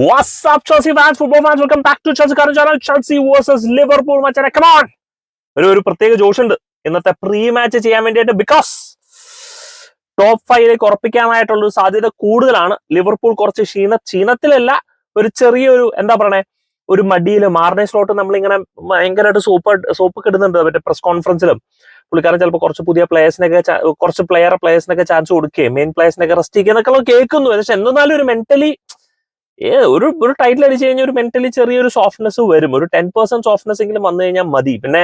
What's up, Chelsea fans, football fans? Welcome back to Chelsea Current Channel. Chelsea versus Liverpool മച്ചാനെ come on. ഒരു ഒരു പ്രത്യേക ജോഷുണ്ട് ഇന്നത്തെ pre match ചെയ്യാൻ വേണ്ടിയിട്ട് ബിക്കോസ് ടോപ്പ് ഫൈവിലേക്ക് ഉറപ്പിക്കാനായിട്ടുള്ള ഒരു സാധ്യത കൂടുതലാണ് ലിവർപൂൾ കുറച്ച് ക്ഷീണ ക്ഷീണത്തിലല്ല ഒരു ചെറിയൊരു എന്താ പറയണേ ഒരു മടിയിൽ മാർണേ സ്ലോട്ട് നമ്മളിങ്ങനെ ഭയങ്കരമായിട്ട് സൂപ്പർ സോപ്പ് കിടുന്നുണ്ട് മറ്റേ പ്രസ് കോൺഫറൻസിലും പുള്ളിക്കാരൻ ചിലപ്പോൾ കുറച്ച് പുതിയ പ്ലേയേഴ്സിനൊക്കെ കുറച്ച് പ്ലെയർ പ്ലേയേഴ്സിനൊക്കെ ചാൻസ് കൊടുക്കുകയും മെയിൻ പ്ലേയേഴ്സിനൊക്കെ റെസ്റ്റ് ചെയ്യുക എന്നൊക്കെ കേൾക്കുന്നു പക്ഷെ എന്നാലും ഒരു മെന്റലി ഏ ഒരു ഒരു ടൈറ്റിൽ അടിച്ചു കഴിഞ്ഞാൽ ഒരു മെന്റലി ചെറിയൊരു സോഫ്റ്റ്നെസ് വരും. ഒരു ടെൻ പെർസെന്റ് സോഫ്റ്റ്നെസ് എങ്കിലും വന്നു കഴിഞ്ഞാൽ മതി. പിന്നെ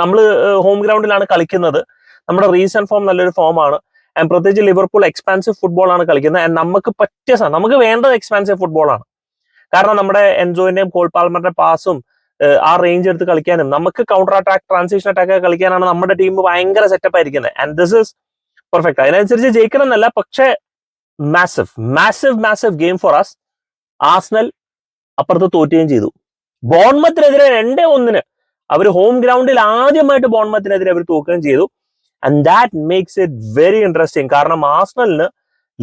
നമ്മൾ ഹോം ഗ്രൗണ്ടിലാണ് കളിക്കുന്നത്. നമ്മുടെ റീസെന്റ് ഫോം നല്ലൊരു ഫോമാണ് ആൻഡ് പ്രത്യേകിച്ച് ലിവർപൂൾ എക്സ്പാൻസീവ് ഫുട്ബോൾ ആണ് കളിക്കുന്നത്. നമുക്ക് പറ്റിയ നമുക്ക് വേണ്ടത് എക്സ്പാൻസീവ് ഫുട്ബോൾ ആണ്. കാരണം നമ്മുടെ എൻജോയിന്റെയും കോൾ പാൽമറിന്റെ പാസും ആ റേഞ്ച് എടുത്ത് കളിക്കാനും നമുക്ക് കൗണ്ടർ അറ്റാക്ക് ട്രാൻസിഷൻ അറ്റാക്ക് കളിക്കാനാണ് നമ്മുടെ ടീം ഭയങ്കര സെറ്റപ്പ് ആയിരിക്കുന്നത്. ആൻഡ് ദിസ് ഇസ് പെർഫെക്റ്റ് അതിനനുസരിച്ച് ജയിക്കണം എന്നല്ല പക്ഷേ massive massive massive game for us Arsenal അപ്പുറത്ത് തോറ്റുകയും ചെയ്തു. ബോൺമത്തിനെതിരെ രണ്ടേ ഒന്നിന് അവർ ഹോം ഗ്രൗണ്ടിൽ ആദ്യമായിട്ട് ബോൺമത്തിനെതിരെ അവർ തോക്കുകയും ചെയ്തു. And that makes it very interesting കാരണം ആസ്നലിന്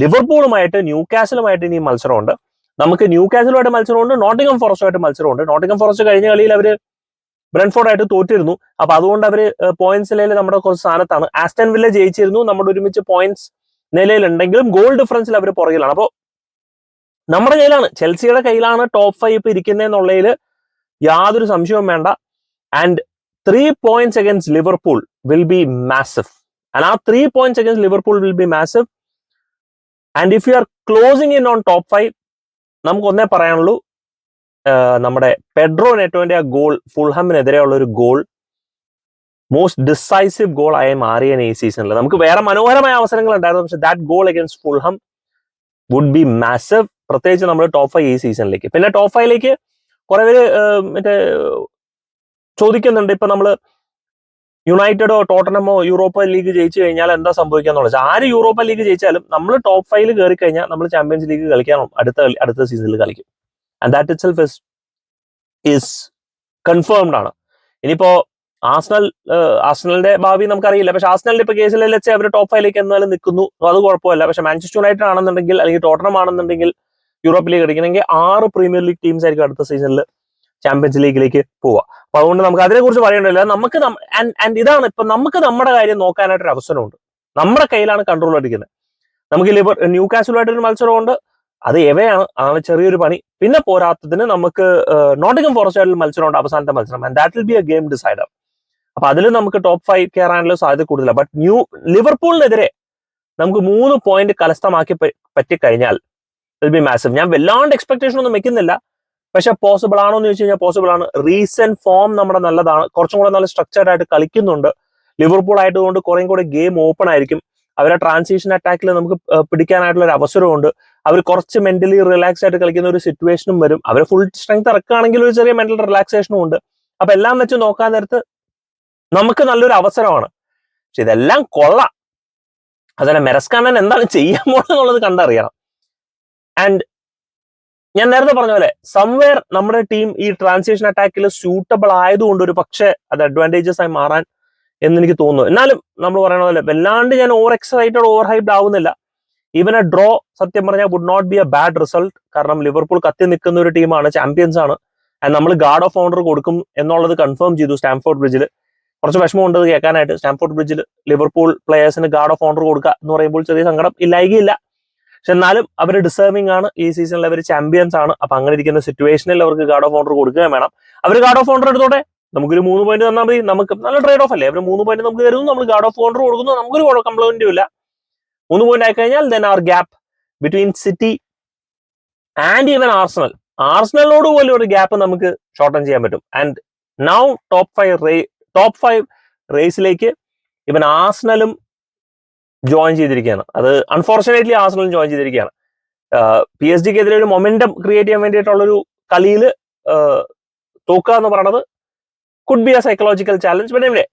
ലിവർപൂളുമായിട്ട് ന്യൂ കാസലുമായിട്ട് ഇനി മത്സരമുണ്ട്. നമുക്ക് ന്യൂ കാസലുമായിട്ട് മത്സരമുണ്ട് നോട്ടിംഗം ഫോറസ്റ്റുമായിട്ട് മത്സരമുണ്ട്. നോട്ടിംഗം ഫോറസ്റ്റ് കഴിഞ്ഞ കളിയിൽ അവർ ബ്രൻഫോർഡായിട്ട് തോറ്റിരുന്നു. അപ്പൊ അതുകൊണ്ട് അവർ പോയിന്റ്സ് നിലയിൽ നമ്മുടെ കുറച്ച് സ്ഥാനത്താണ്. ആസ്റ്റൻ വില്ല ജയിച്ചിരുന്നു. നമ്മുടെ ഒരുമിച്ച് പോയിന്റ്സ് നിലയിലുണ്ടെങ്കിലും ഗോൾ ഡിഫറൻസിൽ അവർ പുറകിലാണ്. അപ്പോൾ നമ്മുടെ കയ്യിലാണ് ചെൽസിയുടെ കയ്യിലാണ് ടോപ്പ് ഫൈവ് ഇപ്പൊ ഇരിക്കുന്നതെന്നുള്ളതിൽ യാതൊരു സംശയവും വേണ്ട. And three points against Liverpool will be massive and ആ three points against Liverpool will be massive and if you are closing in on top five നമുക്ക് ഒന്നേ പറയാനുള്ളൂ നമ്മുടെ പെഡ്രോ നെറ്റോന്റെ ആ ഗോൾ ഫുൾഹമ്മിനെതിരെയുള്ള ഒരു ഗോൾ മോസ്റ്റ് ഡിസൈസീവ് ഗോൾ ആയി മാറിയ ഈ സീസണിൽ നമുക്ക് വേറെ മനോഹരമായ അവസരങ്ങൾ ഉണ്ടായിരുന്നു. പക്ഷെ that goal against Fulham would be massive പ്രത്യേകിച്ച് നമ്മൾ ടോപ്പ് ഫൈവ് ഈ സീസണിലേക്ക് പിന്നെ ടോപ്പ് ഫൈവിലേക്ക് കുറെ പേര് മറ്റേ ചോദിക്കുന്നുണ്ട്. ഇപ്പൊ നമ്മൾ യുണൈറ്റഡോ ടോട്ടനമോ യൂറോപ്പ ലീഗ് ജയിച്ചു കഴിഞ്ഞാൽ എന്താ സംഭവിക്കാന്നുള്ളത് ആര് യൂറോപ്പ ലീഗ് ജയിച്ചാലും നമ്മൾ ടോപ്പ് ഫൈവിൽ കയറി കഴിഞ്ഞാൽ നമ്മൾ ചാമ്പ്യൻസ് ലീഗ് കളിക്കാൻ അടുത്ത അടുത്ത സീസണിൽ കളിക്കും. And that itself is confirmed ആണ്. ഇനിയിപ്പോ ആസ്നൽ ആസ്നലിന്റെ ഭാവി നമുക്കറിയില്ല. പക്ഷെ ആസ്നലിന്റെ ഇപ്പൊ കേസിൽ വെച്ച് അവർ ടോപ്പ് ഫൈവിലേക്ക് എന്നാലും നിൽക്കുന്നു. അത് കുഴപ്പമില്ല. പക്ഷെ മാഞ്ചസ്റ്റർ യുണൈറ്റഡ് ആണെന്നുണ്ടെങ്കിൽ അല്ലെങ്കിൽ ടോട്ടനം ആണെന്നുണ്ടെങ്കിൽ യൂറോപ്പ് ലീഗ് കളിക്കണമെങ്കിൽ ആറ് പ്രീമിയർ ലീഗ് ടീംസ് ആയിരിക്കും അടുത്ത സീസണിൽ ചാമ്പ്യൻസ് ലീഗിലേക്ക് പോവുക. അപ്പൊ അതുകൊണ്ട് നമുക്ക് അതിനെ കുറിച്ച് പറയേണ്ടതില്ല. നമുക്ക് ആൻഡ് ഇതാണ് ഇപ്പൊ നമുക്ക് നമ്മുടെ കാര്യം നോക്കാനായിട്ട് ഒരു അവസരമുണ്ട്. നമ്മുടെ കയ്യിലാണ് കൺട്രോൾ അടിക്കുന്നത്. നമുക്ക് ലിവർ ന്യൂ കാസുമായിട്ടൊരു മത്സരമുണ്ട്. അത് എവയാണ്? അതാണ് ചെറിയൊരു പണി. പിന്നെ പോരാത്തതിന് നമുക്ക് നോട്ടിംഗം ഫോറസ്റ്റായിട്ടുള്ള മത്സരമുണ്ട്. അവസാനത്തെ മത്സരം. And that will be a game decider അപ്പൊ അതിലും നമുക്ക് ടോപ്പ് ഫൈവ് കയറാനുള്ള സാധ്യത കൂടുതലാണ് ബട്ട് ന്യൂ ലിവർപൂളിനെതിരെ നമുക്ക് മൂന്ന് പോയിന്റ് കലസ്ഥമാക്കി പറ്റിക്കഴിഞ്ഞാൽ വിൽ ബി മാസീവ് ഞാൻ വല്ലാണ്ട് എക്സ്പെക്ടേഷൻ ഒന്നും വെക്കുന്നില്ല. പക്ഷെ പോസിബിൾ ആണോ എന്ന് ചോദിച്ചു കഴിഞ്ഞാൽ പോസിബിൾ ആണ്. റീസെന്റ് ഫോം നമ്മുടെ നല്ലതാണ്. കുറച്ചും കൂടെ നല്ല സ്ട്രക്ചർഡ് ആയിട്ട് കളിക്കുന്നുണ്ട്. ലിവർപൂൾ ആയതുകൊണ്ട് കുറേ കൂടെ ഗെയിം ഓപ്പൺ ആയിരിക്കും. അവരെ ട്രാൻസിഷൻ അറ്റാക്കിൽ നമുക്ക് പിടിക്കാനായിട്ടുള്ള ഒരു അവസരമുണ്ട് അവർ കുറച്ച് മെന്റലി റിലാക്സ് ആയിട്ട് കളിക്കുന്ന ഒരു സിറ്റുവേഷനും വരും. അവർ ഫുൾ സ്ട്രെങ്ത് ഇറക്കുകയാണെങ്കിൽ ഒരു ചെറിയ മെന്റൽ റിലാക്സേഷനും ഉണ്ട്. അപ്പൊ എല്ലാം വെച്ച് നോക്കാൻ നേരത്ത് നമുക്ക് നല്ലൊരു അവസരമാണ്. പക്ഷെ ഇതെല്ലാം കൊള്ള. അതുപോലെ മെറസ്കാനൻ എന്താണ് ചെയ്യാൻ പോകുന്നത് കണ്ടറിയണം. ആൻഡ് ഞാൻ നേരത്തെ പറഞ്ഞ പോലെ സംവെയർ നമ്മുടെ ടീം ഈ ട്രാൻസിഷൻ അറ്റാക്കിൽ സ്യൂട്ടബിൾ ആയതുകൊണ്ട് ഒരു പക്ഷേ അത് അഡ്വാന്റേജസ് ആയി മാറാൻ എന്ന് എനിക്ക് തോന്നുന്നു. എന്നാലും നമ്മൾ പറയണ പോലെ വല്ലാണ്ട് ഞാൻ ഓവർ എക്സൈറ്റഡ് ഓവർ ഹൈപ്ഡ് ആവുന്നില്ല. ഈവൻ എ ഡ്രോ സത്യം പറഞ്ഞാൽ would not be a bad result കാരണം ലിവർപൂൾ കത്തി നിൽക്കുന്ന ഒരു ടീമാണ് ചാമ്പ്യൻസ് ആണ്. ആൻഡ് നമ്മൾ ഗാർഡ് ഓഫ് ഓണർ കൊടുക്കും എന്നുള്ളത് കൺഫേം ചെയ്തു സ്റ്റാംഫോർഡ് ബ്രിഡ്ജിൽ കുറച്ച് വിഷമമുണ്ട് കേൾക്കാനായിട്ട്. സ്റ്റാംഫോർഡ് ബ്രിഡ്ജിൽ ലിവർപൂൾ പ്ലേയേഴ്സിന് ഗാർഡ് ഓഫ് ഓണർ കൊടുക്കുക എന്ന് പറയുമ്പോൾ ചെറിയ സങ്കടം ഇല്ലായികയില്ല. പക്ഷെ എന്നാലും അവർ ഡിസേർവിംഗ് ആണ്. ഈ സീസണിൽ അവർ ചാമ്പ്യൻസ് ആണ്. അപ്പൊ അങ്ങനെ ഇരിക്കുന്ന സിറ്റുവേഷനിൽ അവർക്ക് ഗാർഡ് ഓഫ് ഓണർ കൊടുക്കുകയും വേണം. അവർ ഗാർഡ് ഓഫ് ഓണർ എടുത്തോട്ടെ? നമുക്കൊരു മൂന്ന് പോയിന്റ് തന്നാൽ മതി. നമുക്ക് നല്ല ട്രേഡ് ഓഫ് അല്ലേ? അവർ മൂന്ന് പോയിന്റ് നമുക്ക് തരുന്നു നമ്മൾ ഗാർഡ് ഓഫ് ഓണർ കൊടുക്കുന്നു. നമുക്കൊരു കംപ്ലൈന്റും ഇല്ല. മൂന്ന് പോയിന്റ് ആയി കഴിഞ്ഞാൽ then our gap between City and even Arsenal ആർസണലിനോട് പോലും ഒരു ഗ്യാപ്പ് നമുക്ക് ഷോർട്ടൺ ചെയ്യാൻ പറ്റും. And now top five top five റേസിലേക്ക് even ആസ്നലും ജോയിൻ ചെയ്തിരിക്കുകയാണ്. അത് അൺഫോർച്ചുനേറ്റ്ലി ആസ്നലും ജോയിൻ ചെയ്തിരിക്കുകയാണ്. പി എസ് ഡിക്കെതിരെ ഒരു മൊമെന്റം ക്രിയേറ്റ് ചെയ്യാൻ വേണ്ടിയിട്ടുള്ളൊരു കളിയിൽ തോക്കുക എന്ന് പറയുന്നത് could be a psychological challenge പിന്നെ ഇവിടെ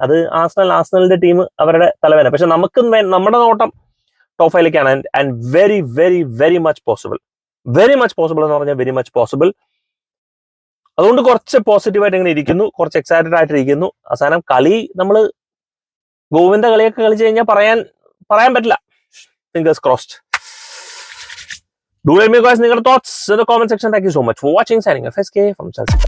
അത് ആസ്നൽ ആസ്നലിന്റെ ടീം അവരുടെ തലവേന പക്ഷെ നമുക്ക് നമ്മുടെ നോട്ടം top ഫൈവിലേക്കാണ് and very very very much possible very much possible എന്ന് പറഞ്ഞാൽ വെരി മച്ച് പോസിബിൾ അതുകൊണ്ട് കുറച്ച് പോസിറ്റീവായിട്ട് ഇങ്ങനെ ഇരിക്കുന്നു കുറച്ച് എക്സൈറ്റഡ് ആയിട്ട് ഇരിക്കുന്നു. അവസാനം കളി നമ്മൾ ഗോവിന്ദ കളിയൊക്കെ കളിച്ചു കഴിഞ്ഞാൽ പറയാൻ പറയാൻ പറ്റില്ല. Fingers crossed do me guys നിങ്ങളുടെ thoughts in the comment section thank you so much for watching signing F S K from Chelsea